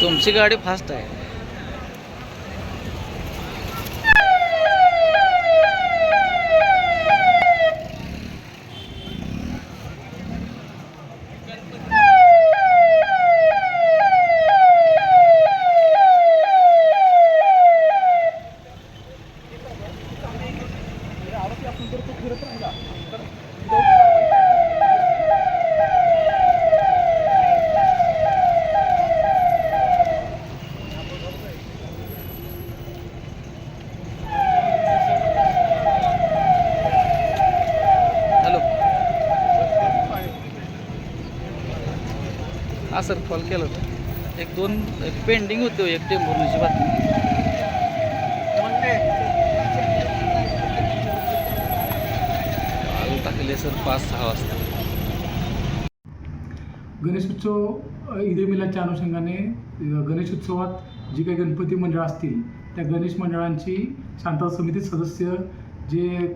तुमची गाडी फास्ट आहे. हॅलो हा सर कॉल केला होता. एक दोन एक पेंडिंग होते हो, एक टेंभुर्णीची बातमी टाकले सर पाच सहा वाजता. गणेशोत्सव उत्सव ईद मिलाच्या अनुषंगाने गणेश गणेशोत्सवात जी काही गणपती मंडळं असतील त्या गणेश मंडळांची शांतता समिती सदस्य जे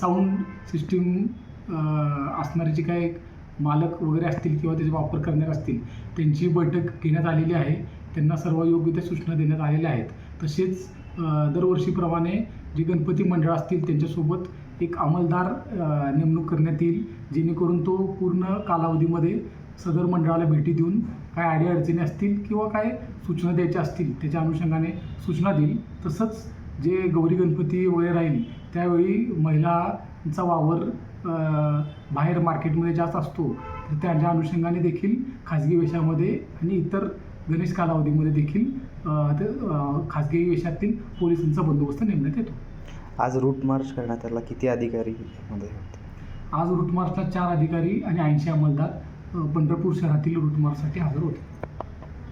साऊंड सिस्टीम असणारी जी काही मालक वगैरे असतील किंवा त्याचा वापर करणारे असतील त्यांची बैठक घेण्यात आलेली आहे. त्यांना सर्व योग्य त्या सूचना देण्यात आलेल्या आहेत. तसेच दरवर्षीप्रमाणे जे गणपती मंडळ असतील त्यांच्यासोबत एक अंमलदार नेमणूक करण्यात येईल जेणेकरून तो पूर्ण कालावधीमध्ये सदर मंडळाला भेटी देऊन काय अडीअडचणी असतील किंवा काय सूचना द्यायच्या असतील त्याच्या अनुषंगाने सूचना देईल. तसंच जे गौरी गणपती वगैरे राहील त्यावेळी महिलांचा वावर बाहेर मार्केटमध्ये जास्त असतो तर त्याच्या अनुषंगाने देखील खाजगी वेशामध्ये आणि इतर गणेश कालावधीमध्ये देखील खाजगी वेशातील पोलिसांचा बंदोबस्त नेमण्यात येतो. आज रूट मार्च करण्यात आला. किती अधिकारी मध्ये होते? आज रूट मार्चला चार अधिकारी आणि ऐंशी अंमलदार पंढरपूर शहरातील रूट मार्चसाठी हजर होते.